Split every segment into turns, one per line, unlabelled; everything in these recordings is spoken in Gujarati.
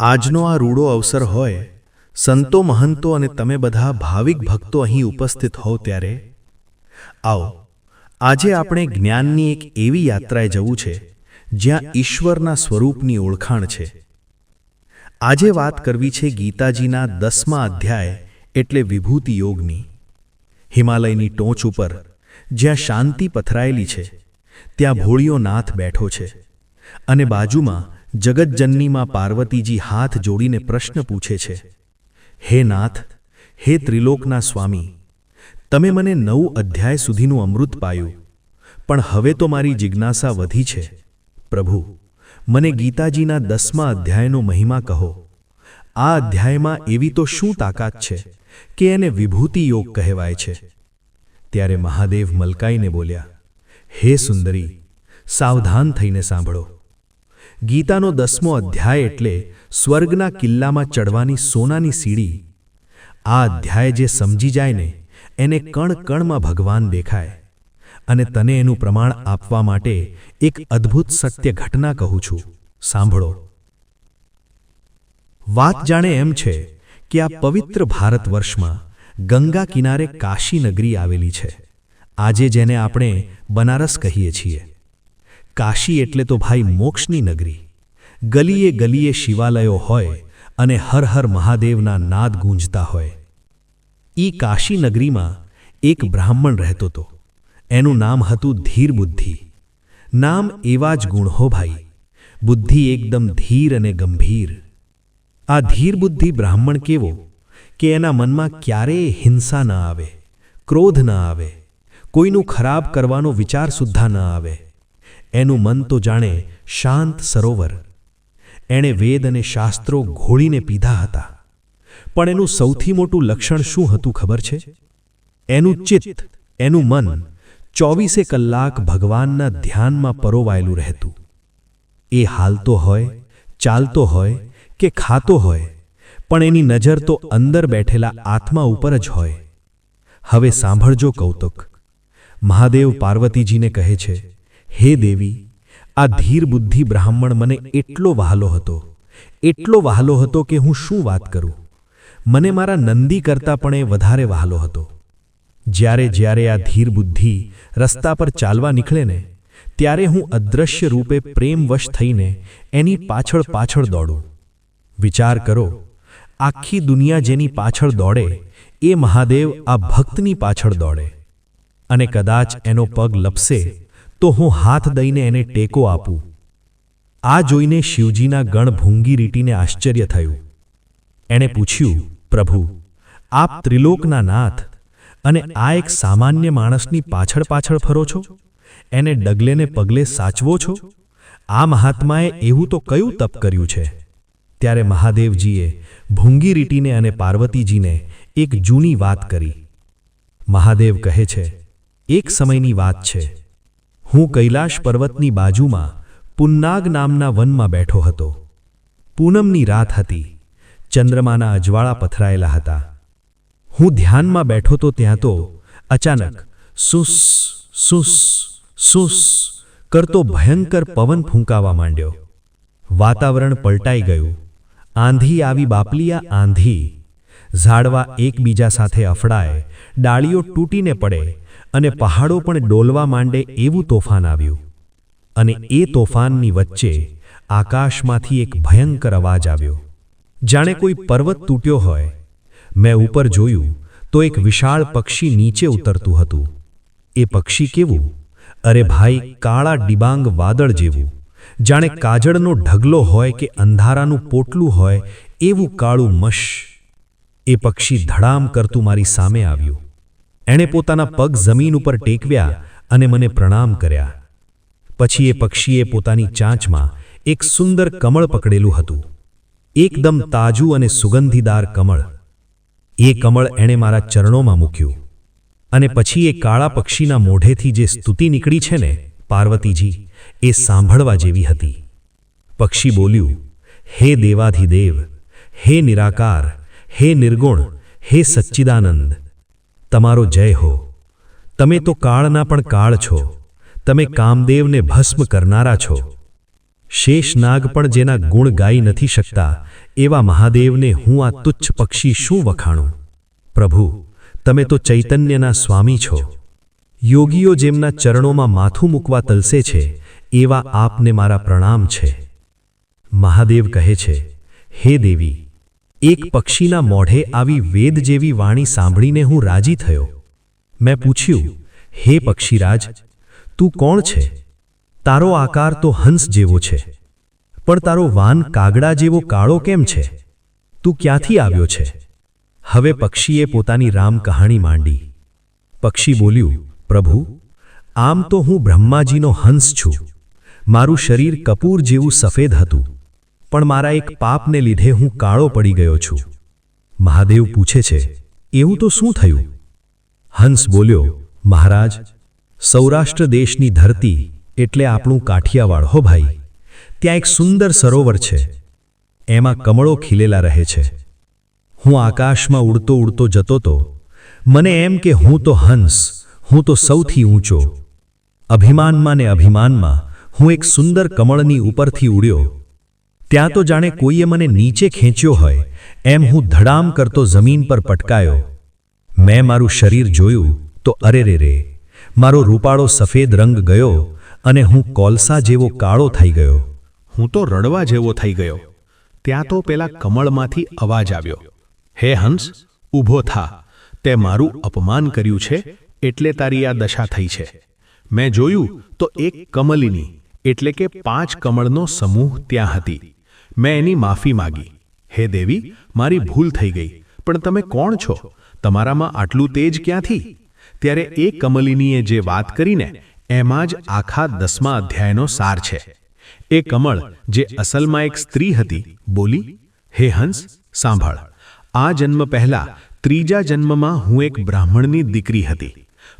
આજનો આ રૂડો અવસર હોય, સંતો મહંતો અને તમે બધા ભાવિક ભક્તો અહીં ઉપસ્થિત હોવ ત્યારે, આવો, આજે આપણે જ્ઞાનની એક એવી યાત્રાએ જવું છે, જ્યાં ઈશ્વરના સ્વરૂપની ઓળખાણ છે. આજે વાત કરવી છે ગીતાજીના દસમા અધ્યાય એટલે વિભૂતિ યોગની. હિમાલયની ટોચ ઉપર, જ્યાં શાંતિ પથરાયેલી છે, ત્યાં ભોળિયો નાથ બેઠો છે, અને બાજુમાં જગતજનનીમાં પાર્વતીજી હાથ જોડીને પ્રશ્ન પૂછે છે, હે નાથ, હે ત્રિલોકના સ્વામી, તમે મને નવ અધ્યાય સુધીનું અમૃત પાયું, પણ હવે તો મારી જિજ્ઞાસા વધી છે. પ્રભુ, મને ગીતાજીના દસમા અધ્યાયનો મહિમા કહો. આ અધ્યાયમાં એવી તો શું તાકાત છે કે એને વિભૂતિ યોગ કહેવાય છે? ત્યારે મહાદેવ મલકાઈને બોલ્યા, હે સુંદરી, સાવધાન થઈને સાંભળો. ગીતાનો દસમો અધ્યાય એટલે સ્વર્ગના કિલ્લામાં ચડવાની સોનાની સીડી. આ અધ્યાય જે સમજી જાય ને, એને કણ કણમાં ભગવાન દેખાય. અને તને એનું પ્રમાણ આપવા માટે એક અદ્ભુત સત્ય ઘટના કહું છું. સાંભળો. વાત જાણે એમ છે કે આ પવિત્ર ભારત વર્ષમાં ગંગા કિનારે કાશી નગરી આવેલી છે. આજે જેને આપણે બનારસ કહીએ છીએ. કાશી એટલે તો ભાઈ મોક્ષની નગરી. ગલીએ ગલીએ શિવાલયો હોય અને હર હર મહાદેવના નાદ ગૂંજતા હોય. ઈ કાશી નગરીમાં એક બ્રાહ્મણ રહેતો હતો એનું નામ હતું ધીર બુદ્ધિ નામ એવા જ ગુણ હો ભાઈ. બુદ્ધિ એકદમ ધીર અને ગંભીર. આ ધીર બુદ્ધિ બ્રાહ્મણ કેવો કે એના મનમાં ક્યારેય હિંસા ન આવે, ક્રોધ ન આવે, કોઈનું ખરાબ કરવાનો વિચાર સુદ્ધા ન આવે. એનું મન તો જાણે શાંત સરોવર. એણે વેદ અને શાસ્ત્રો ઘોળીને પીધા હતા. પણ એનું સૌથી મોટું લક્ષણ શું હતું ખબર છે? એનું ચિત્ત, એનું મન ચોવીસે કલાક ભગવાનના ધ્યાનમાં પરોવાયેલું રહેતું. એ હાલતો હોય, ચાલતો હોય કે ખાતો હોય, પણ એની નજર તો અંદર બેઠેલા આત્મા ઉપર જ હોય. હવે સાંભળજો કૌતુક. મહાદેવ પાર્વતીજીને કહે છે હે દેવી, આ ધીર બુદ્ધિ બ્રાહ્મણ મને એટલો વહાલો હતો, એટલો વહાલો હતો કે હું શું વાત કરું? મને મારા નંદી કરતાં પણ એ વધારે વહાલો હતો. જ્યારે જ્યારે આ ધીર બુદ્ધિ રસ્તા પર ચાલવા નીકળે ને, ત્યારે હું અદૃશ્ય રૂપે પ્રેમવશ થઈને એની પાછળ પાછળ દોડું. વિચાર કરો, આખી દુનિયા જેની પાછળ દોડે, એ મહાદેવ આ ભક્તની પાછળ દોડે. અને કદાચ એનો પગ લપસે તો હું હાથ દઈને એને ટેકો આપું. આ જોઈને શિવજીના ગણ ભૂંગી રીટીને આશ્ચર્ય થયું. એણે પૂછ્યું, પ્રભુ, આપ ત્રિલોકના નાથ અને આ એક સામાન્ય માણસની પાછળ પાછળ ફરો છો? એને ડગલેને પગલે સાચવો છો? આ મહાત્માએ એવું તો કયું તપ કર્યું છે? ત્યારે મહાદેવજીએ ભૂંગી રીટીને અને પાર્વતીજીને એક જૂની વાત કરી. મહાદેવ કહે છે, એક સમયની વાત છે. હું કૈલાશ પર્વતની બાજુમાં પુન્નાગ નામના વનમાં બેઠો હતો. પૂનમની રાત હતી. ચંદ્રમાના અજવાળા પથરાયેલા હતા. હું ધ્યાનમાં બેઠો તો ત્યાં તો અચાનક સુસ સુસ સુસ કરતો ભયંકર પવન ફૂંકાવા માંડ્યો. વાતાવરણ પલટાઈ ગયું. આંધી આવી બાપલિયા આંધી. ઝાડવા એકબીજા સાથે અફડાય, ડાળીઓ તૂટીને પડે અને પહાડો પણ ડોલવા માંડે એવું તોફાન આવ્યું. અને એ તોફાનની વચ્ચે આકાશમાંથી એક ભયંકર અવાજ આવ્યો. જાણે કોઈ પર્વત તૂટ્યો હોય. મેં ઉપર જોયું તો એક વિશાળ પક્ષી નીચે ઉતરતું હતું. એ પક્ષી કેવું? અરે ભાઈ, કાળા ડિબાંગ વાદળ જેવું. જાણે કાજળનો ઢગલો હોય કે અંધારાનું પોટલું હોય એવું કાળું મશ. એ પક્ષી ધડામ કરતું મારી સામે આવ્યું. એણે પોતાના પગ જમીન ઉપર ટેકવ્યા અને મને પ્રણામ કર્યા. પછી એ પક્ષીએ પોતાની ચાંચમાં એક સુંદર કમળ પકડેલું હતું. એકદમ તાજું અને સુગંધીદાર કમળ. એ કમળ એણે મારા ચરણોમાં મૂક્યું. અને પછી એ કાળા પક્ષીના મોઢેથી જે સ્તુતિ નીકળી છે ને, પાર્વતીજી, એ સાંભળવા જેવી હતી. પક્ષી બોલ્યું, હે દેવાધિદેવ, હે નિરાકાર, હે નિર્ગુણ, હે સચ્ચિદાનંદ તમારો જય હો. તમે તો કાળના પણ કાળ છો. તમે કામદેવને ભસ્મ કરનારા છો.
શેષનાગ પણ જેના ગુણ ગાઈ નથી શકતા, એવા મહાદેવને હું આ તુચ્છ પક્ષી શું વખાણું? પ્રભુ, તમે તો ચૈતન્યના સ્વામી છો. યોગીઓ જેમના ચરણોમાં માથું મૂકવા તલસે છે, એવા આપને મારા પ્રણામ છે. મહાદેવ કહે છે, હે દેવી એક પક્ષીના મોઢે આવી વેદ જેવી વાણી સાંભળીને હું રાજી થયો. મેં પૂછ્યું, હે પક્ષીરાજ, તું કોણ છે? તારો આકાર તો હંસ જેવો છે, પણ તારો વાન કાગડા જેવો કાળો કેમ છે? તું ક્યાંથી આવ્યો છે? હવે પક્ષીએ પોતાની રામ કહાણી માંડી. પક્ષી બોલ્યું, પ્રભુ, આમ તો હું બ્રહ્માજીનો હંસ છું. મારું શરીર કપૂર જેવું સફેદ હતું. પણ મારા એક પાપને લીધે હું કાળો પડી ગયો છું. મહાદેવ પૂછે છે, એવું તો શું થયું? હંસ બોલ્યો, મહારાજ, સૌરાષ્ટ્ર દેશની ધરતી એટલે આપણું કાઠિયાવાડ, હો ભાઈ. ત્યાં એક સુંદર સરોવર છે. એમાં કમળો ખીલેલા રહે છે. હું આકાશમાં ઉડતો ઉડતો જતો તો, મને એમ કે હું તો હંસ, હું તો સૌથી ઊંચો. અભિમાનમાં ને અભિમાનમાં હું એક સુંદર કમળની ઉપરથી ઉડ્યો. ત્યાં તો જાણે કોઈએ મને નીચે ખેંચ્યો હોય, એમ હું ધડામ કરતો જમીન પર પટકાયો. મેં મારું શરીર જોયું તો અરે રે રે, મારો રૂપાળો સફેદ રંગ ગયો અને હું કોલસા જેવો કાળો થઈ ગયો.
હું તો રડવા જેવો થઈ ગયો. ત્યાં તો પેલા કમળમાંથી અવાજ આવ્યો. હે હંસ, ઊભો થા. તે મારું અપમાન કર્યું છે, એટલે તારી આ દશા થઈ છે. મેં જોયું તો એક કમલિની, એટલે કે પાંચ કમળનો સમૂહ ત્યાં હતી. મેં એની માફી માગી. હે દેવી, મારી ભૂલ થઈ ગઈ, પણ તમે કોણ છો? તમારામાં આટલું તેજ ક્યાંથી? ત્યારે એ કમલિનીએ જે વાત કરીને, એમાં જ આખા દસમા અધ્યાયનો સાર છે. એ કમળ, જે અસલમાં એક સ્ત્રી હતી, બોલી, હે હંસ, સાંભળ. આ જન્મ પહેલા, ત્રીજા જન્મમાં હું એક બ્રાહ્મણની દીકરી હતી.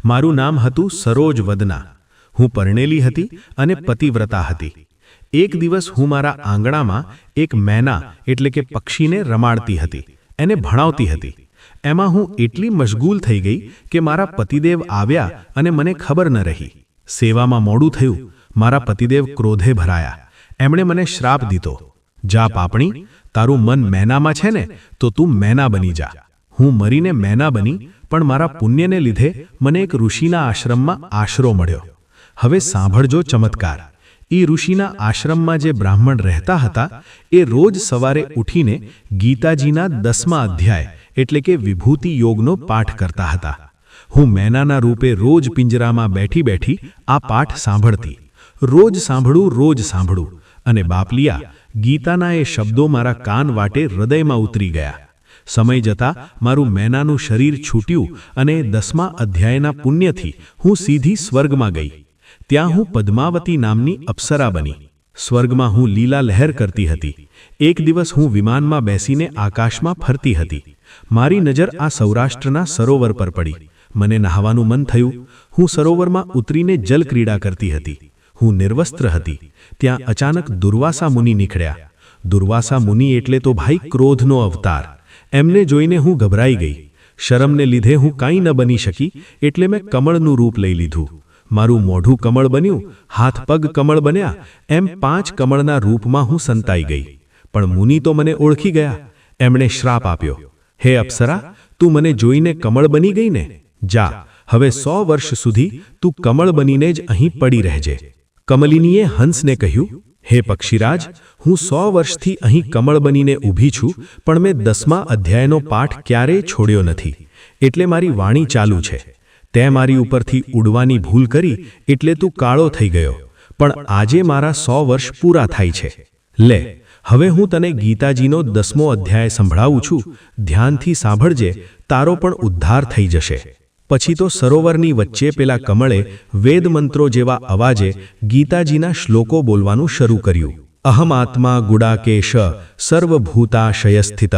મારું નામ હતું સરોજ વદના. હું પરણેલી હતી અને પતિવ્રતા હતી. એક દિવસ હું મારા આંગણામાં એક મેના, એટલે કે પક્ષીને રમાડતી હતી. એને ભણાવતી હતી. એમાં હું એટલી મશગૂલ થઈ ગઈ કે મારા પતિદેવ આવ્યા અને મને ખબર ન રહી. સેવામાં મોડું થયું. મારા પતિદેવ ક્રોધે ભરાયા. એમણે મને શ્રાપ દીધો. જા પાપણી, તારું મન મેનામાં છે ને, તો તું મેના બની જા. હું મરીને મેના બની, પણ મારા પુણ્યને લીધે મને એક ઋષિના આશ્રમમાં આશરો મળ્યો. હવે સાંભળજો ચમત્કાર. એ ઋષિના આશ્રમમાં જે બ્રાહ્મણ રહેતા હતા, એ રોજ સવારે ઉઠીને ગીતાજીના દસમા અધ્યાય એટલે કે વિભૂતિ યોગનો પાઠ કરતા હતા. હું મેનાના રૂપે રોજ પિંજરામાં બેઠી બેઠી આ પાઠ સાંભળતી. રોજ સાંભળું રોજ સાંભળું. અને બાપલિયા, ગીતાના એ શબ્દો મારા કાન વાટે હૃદયમાં ઉતરી ગયા. સમય જતાં મારું મેનાનું શરીર છૂટ્યું અને દસમા અધ્યાયના પુણ્યથી હું સીધી સ્વર્ગમાં ગઈ. ત્યાં હું પદ્માવતી નામની અપ્સરા બની. સ્વર્ગમાં હું લીલા લહેર કરતી હતી. એક દિવસ હું વિમાનમાં બેસીને આકાશમાં ફરતી હતી. મારી નજર આ સૌરાષ્ટ્રના સરોવર પર પડી. મને નહાવાનું મન થયું. હું સરોવરમાં ઉતરીને જલક્રીડા કરતી હતી. હું નિર્વસ્ત્ર હતી. ત્યાં અચાનક દુર્વાસા મુનિ નીકળ્યા. દુર્વાસા મુનિ એટલે તો ભાઈ ક્રોધનો અવતાર. એમને જોઈને હું ગભરાઈ ગઈ. શરમને લીધે હું કાંઈ ન બની શકી એટલે મેં કમળનું રૂપ લઈ લીધું. મારું મોઢું કમળ બન્યું, હાથ પગ કમળ બન્યા, એમ પાંચ કમળના રૂપમાં હું સંતાઈ ગઈ. પણ મુનિ તો મને ઓળખી ગયા, એમણે શ્રાપ આપ્યો, હે અપ્સરા, તું મને જોઈને કમળ બની ગઈ ને? જા, હવે સો વર્ષ સુધી તું કમળ બનીને જ અહીં પડી રહેજે. કમલિનીએ હંસને કહ્યું, હે પક્ષીરાજ, હું સો વર્ષથી અહીં કમળ બનીને ઊભી છું, પણ મેં દસમા અધ્યાયનો પાઠ ક્યારેય છોડ્યો નથી. એટલે મારી વાણી ચાલુ છે. તે મારી ઉપરથી ઉડવાની ભૂલ કરી એટલે તું કાળો થઈ ગયો. પણ આજે મારા સો વર્ષ પૂરા થાય છે. લે, હવે હું તને ગીતાજીનો દસમો અધ્યાય સંભળાવું છું. ધ્યાનથી સાંભળજે, તારો પણ ઉદ્ધાર થઈ જશે. પછી તો સરોવરની વચ્ચે પેલા કમળે વેદમંત્રો જેવા અવાજે ગીતાજીના શ્લોકો બોલવાનું શરૂ કર્યું. અહમ આત્મા ગુડાકેશ સર્વભૂતાશયસ્થિત.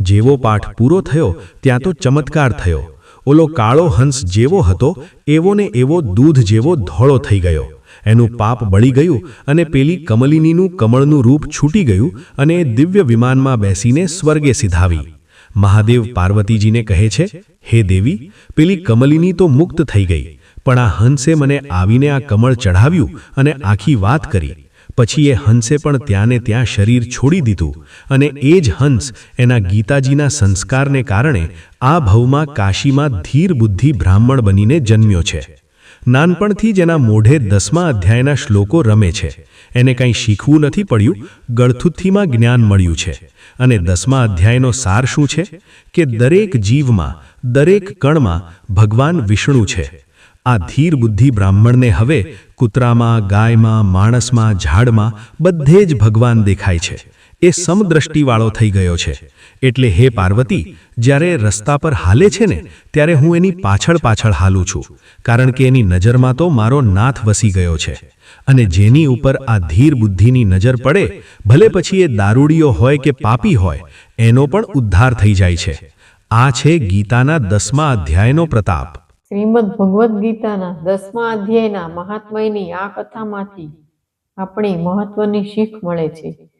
જેવો પાઠ પૂરો થયો, ત્યાં તો ચમત્કાર થયો. ઓલો કાળો હંસ જેવો હતો, એવો ને એવો દૂધ જેવો ધોળો થઈ ગયો. એનું પાપ બળી ગયું અને પેલી કમલિનીનું કમળનું રૂપ છૂટી ગયું અને દિવ્ય વિમાનમાં બેસીને સ્વર્ગે સિધાવી. મહાદેવ પાર્વતીજીને કહે છે, હે દેવી, પેલી કમલિની તો મુક્ત થઈ ગઈ, પણ આ હંસે મને આવીને આ કમળ ચઢાવ્યું અને આખી વાત કરી. પછી એ હંસે પણ ત્યાંને ત્યાં શરીર છોડી દીધું અને એ જ હંસ એના ગીતાજીના સંસ્કારને કારણે આ ભવમાં કાશીમાં ધીર બુદ્ધિ બ્રાહ્મણ બનીને જન્મ્યો છે. નાનપણથી જ એના મોઢે દસમા અધ્યાયના શ્લોકો રમે છે. એને કંઈ શીખવું નથી પડ્યું, ગળથુથ્થીમાં જ્ઞાન મળ્યું છે. અને દસમા અધ્યાયનો સાર શું છે? કે દરેક જીવમાં, દરેક કણમાં ભગવાન વિષ્ણુ છે. આ ધીર બુદ્ધિ બ્રાહ્મણને હવે કૂતરામાં, ગાયમાં, માણસમાં, ઝાડમાં બધે જ ભગવાન દેખાય છે. એ સમદ્રષ્ટિવાળો થઈ ગયો છે. એટલે હે પાર્વતી, જ્યારે રસ્તા પર હાલે છે ને, ત્યારે હું એની પાછળ પાછળ હાલું છું, કારણ કે એની નજરમાં તો મારો નાથ વસી ગયો છે. અને જેની ઉપર આ ધીર બુદ્ધિની નજર પડે, ભલે પછી એ દારૂડીઓ હોય કે પાપી હોય, એનો પણ ઉદ્ધાર થઈ જાય છે. આ છે ગીતાના દસમા અધ્યાયનો પ્રતાપ.
શ્રીમદ ભગવદ્ ગીતાના દસમા અધ્યાયના મહાત્મયની આ કથામાંથી આપણે મહત્વની શીખ મળે છે.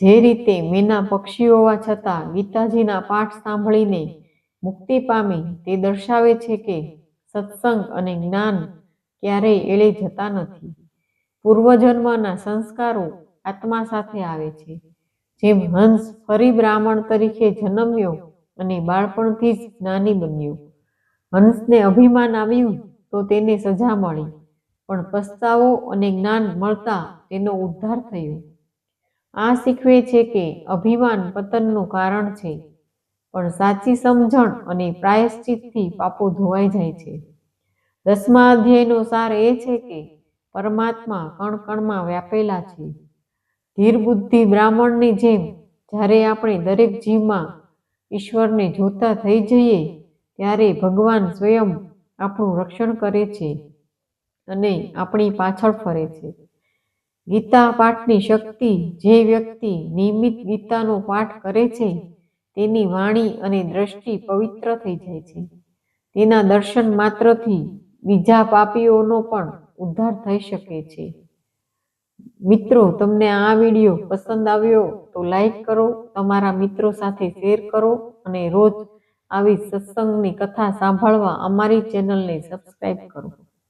જે રીતે મેના પક્ષીઓ હોવા છતાં ગીતાજીના પાઠ સાંભળીને મુક્તિ પામી તે દર્શાવે છે કે સત્સંગ અને જ્ઞાન ક્યારેય એળે જતા નથી. પૂર્વજન્મના સંસ્કારો આત્મા સાથે આવે છે. જેમ હંસ ફરી બ્રાહ્મણ તરીકે જન્મ્યો અને બાળપણથી જ જ્ઞાની બન્યો. હંસને અભિમાન આવ્યું તો તેને સજા મળી. પણ પસ્તાવો અને જ્ઞાન મળતા તેનો ઉદ્ધાર થયો. આ શીખવે છે કે અભિમાન પતનનું કારણ છે, પણ સાચી સમજણ અને પ્રાયશ્ચિતથી પાપો ધોવાઈ જાય છે. દસમા અધ્યાયનો સાર એ છે કે પરમાત્મા કણ કણમાં વ્યાપેલા છે. ધીર બુદ્ધિ બ્રાહ્મણની જેમ જ્યારે આપણે દરેક જીવમાં ઈશ્વરને જોતા થઈ જઈએ ત્યારે ભગવાન સ્વયં આપણું રક્ષણ કરે છે અને આપણી પાછળ ફરે છે. ગીતા પાઠની શક્તિ જે વ્યક્તિ નિયમિત ગીતાનો પાઠ કરે છે, તેની વાણી અને દ્રષ્ટિ પવિત્ર થઈ જાય છે. તેના દર્શન માત્રથી બીજા પાપીઓનો પણ ઉદ્ધાર થઈ શકે છે. મિત્રો, તમને આ વીડિયો પસંદ આવ્યો તો લાઈક કરો, તમારા મિત્રો સાથે શેર કરો અને રોજ આવી સત્સંગની કથા સાંભળવા અમારી ચેનલને સબસ્ક્રાઈબ કરો.